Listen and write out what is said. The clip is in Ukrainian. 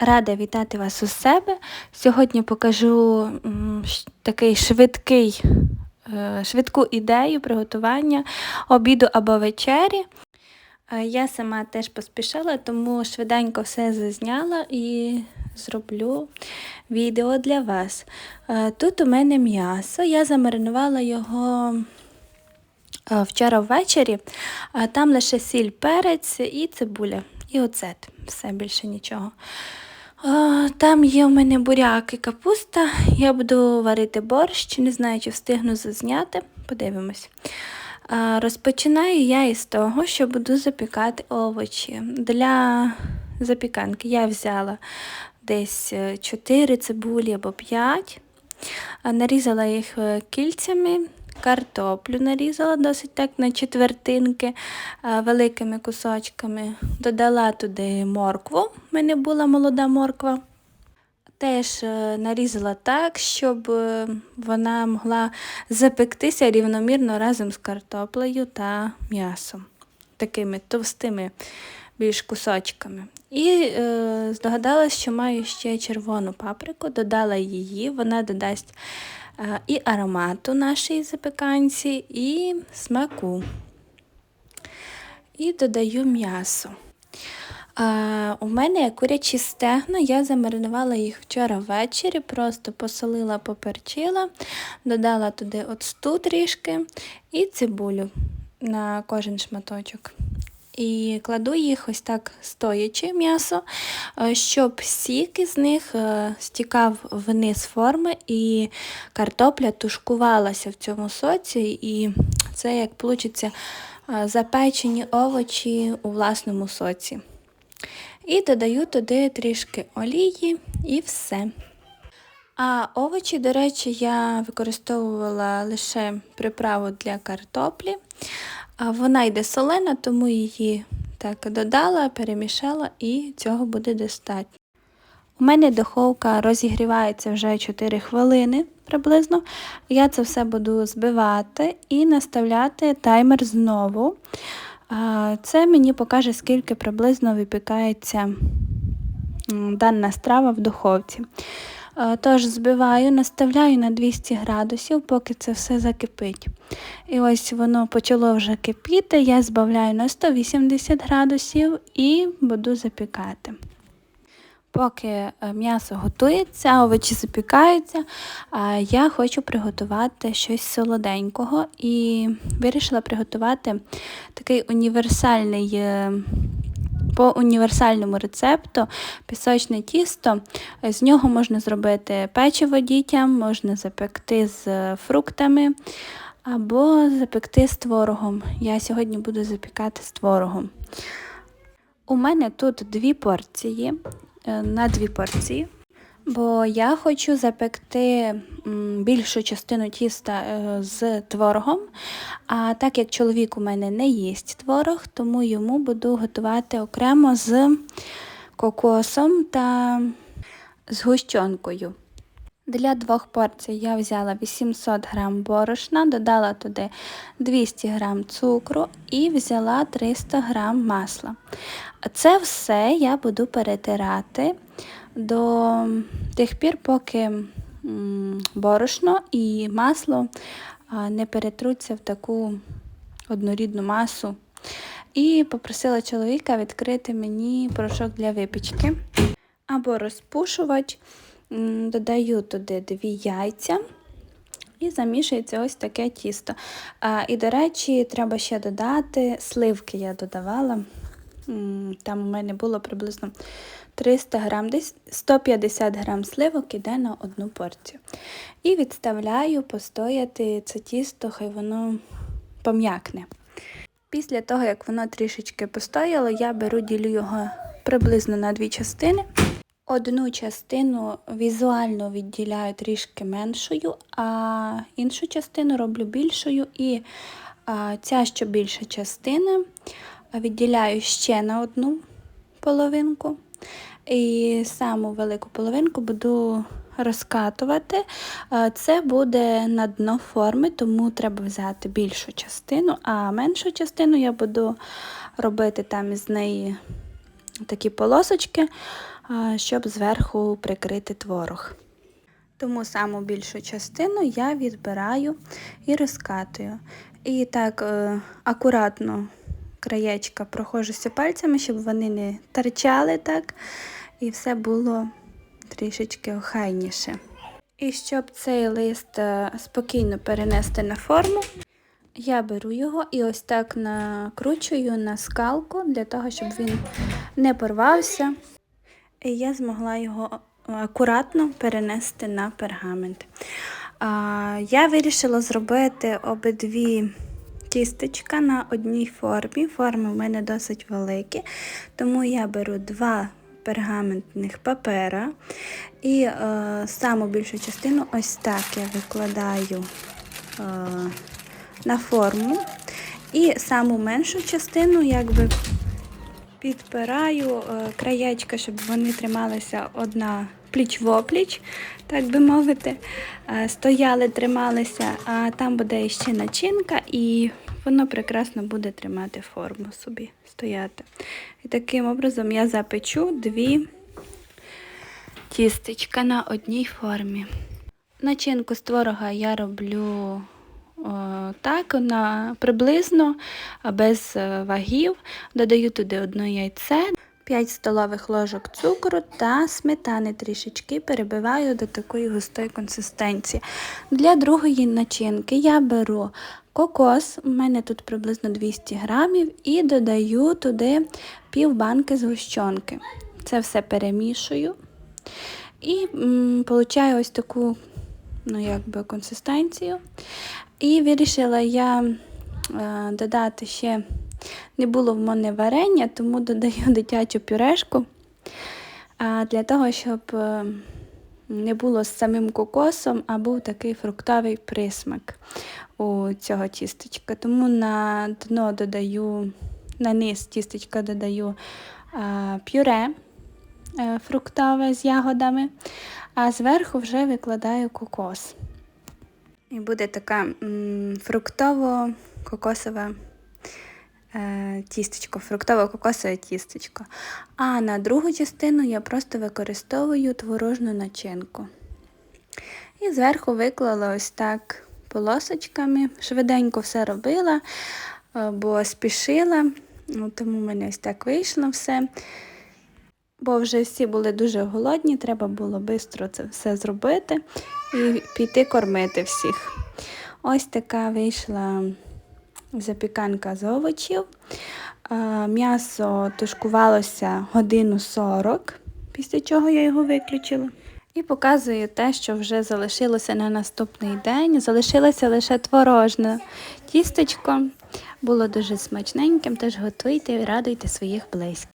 Рада вітати вас у себе. Сьогодні покажу такий швидкий, е, швидку ідею приготування обіду або вечері. Е, Я сама теж поспішала, тому швиденько все зазняла і зроблю відео для вас. Е, Тут у мене м'ясо. Я замаринувала його вчора ввечері. Там лише сіль, перець і цибуля, і оцет. Все більше нічого. Там є у мене буряк і капуста. Я буду варити борщ, не знаю, чи встигну зазняти. Подивимось. Розпочинаю я із того, що буду запікати овочі. Для запіканки я взяла десь 4 цибулі або 5. Нарізала їх е, кільцями, картоплю нарізала досить так на четвертинки великими кусочками. Додала туди моркву, в мене була молода морква. Теж е, нарізала так, щоб е, вона могла запектися рівномірно разом з картоплею та м'ясом, такими товстими більш кусочками. І е, здогадалась, що маю ще червону паприку, додала її, вона додасть е, і аромату нашій запеканці, і смаку. І додаю м'ясо. У мене курячі стегна, я замаринувала їх вчора ввечері, просто посолила, поперчила, додала туди оцту трішки і цибулю на кожен шматочок. І кладу їх ось так стоячи м'ясо, е, щоб сік із них е, стікав вниз форми і картопля тушкувалася в цьому соці, і це як вийде запечені овочі у власному соці. І додаю туди трішки олії і все. А овочі, до речі, я використовувала лише приправу для картоплі. Вона йде солена, тому її так додала, перемішала і цього буде достатньо. У мене духовка розігрівається вже 4 хвилини приблизно. Я це все буду збивати і наставляти таймер знову. Це мені покаже, скільки приблизно випікається дана страва в духовці. Тож збиваю, наставляю на 200 градусів, поки це все закипить. І ось воно почало вже кипіти, я збавляю на 180 градусів і буду запікати. Поки е, м'ясо готується, овочі запікаються, я хочу приготувати щось солоденького і вирішила приготувати такий універсальний. е, По універсальному рецепту пісочне тісто. З нього можна зробити печиво дітям, можна запекти з фруктами або запекти з творогом. Я сьогодні буду запікати з творогом. У мене тут дві порції на дві порції, бо я хочу запекти більшу частину тіста е, з творогом. А так як чоловік у мене не їсть творог, тому йому буду готувати окремо з кокосом та згущенкою. Для двох порцій я взяла 800 г борошна, додала туди 200 г цукру і взяла 300 г масла. Це все я буду перетирати до тих пір, поки борошно і масло не перетруться в таку однорідну масу. І попросила чоловіка відкрити мені порошок для випічки або розпушувач. Додаю туди дві яйця і замішується ось таке тісто. А, і, до речі, треба ще додати сливки я додавала. Там у мене було приблизно 300 грам, десь 150 грам сливок іде на одну порцію. І відставляю постояти це тісто, хай воно пом'якне. Після того, як воно трішечки постояло, я беру ділю його приблизно на дві частини. Одну частину візуально відділяю трішки меншою, а іншу частину роблю більшою. І ця що більша частина відділяю ще на одну половинку. І саму велику половинку буду розкатувати. Це буде на дно форми, тому треба взяти більшу частину, а меншу частину я буду робити там із неї такі полосочки щоб зверху прикрити творог. Тому саму більшу частину я відбираю і розкатую. І так е, акуратно краєчка проходжуся пальцями, щоб вони не торчали так, і все було трішечки охайніше. І щоб цей лист е, спокійно перенести на форму, я беру його і ось так накручую на скалку для того, щоб він не порвався. І я змогла його акуратно перенести на пергамент. Я вирішила зробити обидві тістечка на одній формі. Форми в мене досить великі, тому я беру два пергаментних папера і е, саму більшу частину ось так я викладаю е, на форму. І саму меншу частину якби підпираю е, краєчка, щоб вони трималися одна пліч в опліч, так би мовити. Е, Стояли, трималися, а там буде ще начинка, і воно прекрасно буде тримати форму собі, стояти. І таким образом я запечу дві тістечка на одній формі. Начинку з творога я роблю так, на, приблизно, без е, вагів. Додаю туди одне яйце, 5 столових ложок цукру та сметани трішечки перебиваю до такої густої консистенції. Для другої начинки я беру кокос, у мене тут приблизно 200 грамів, і додаю туди пів банки згущенки. Це все перемішую. І получаю ось таку ну, якби, консистенцію. І вирішила я е, додати ще, не було в мене варення, тому додаю дитячу пюрешку для того, щоб е, не було з самим кокосом, а був такий фруктовий присмак у цього тістечка. Тому на дно додаю, на низ тістечка додаю пюре е, фруктове з ягодами, а зверху вже викладаю кокос. І буде така фруктово-кокосове е, тістечко, фруктово-кокосове тістечко. А на другу частину я просто використовую творожну начинку. І зверху виклала ось так полосочками. Швиденько все робила, е, бо спішила, ну, тому в мене ось так вийшло все. Бо вже всі були дуже голодні, треба було швидко це все зробити і піти кормити всіх. Ось така вийшла запіканка з овочів. М'ясо тушкувалося годину 40, після чого я його виключила. І показую те, що вже залишилося на наступний день. Залишилося лише творожне тістечко. Було дуже смачненьким, теж готуйте і радуйте своїх близьких.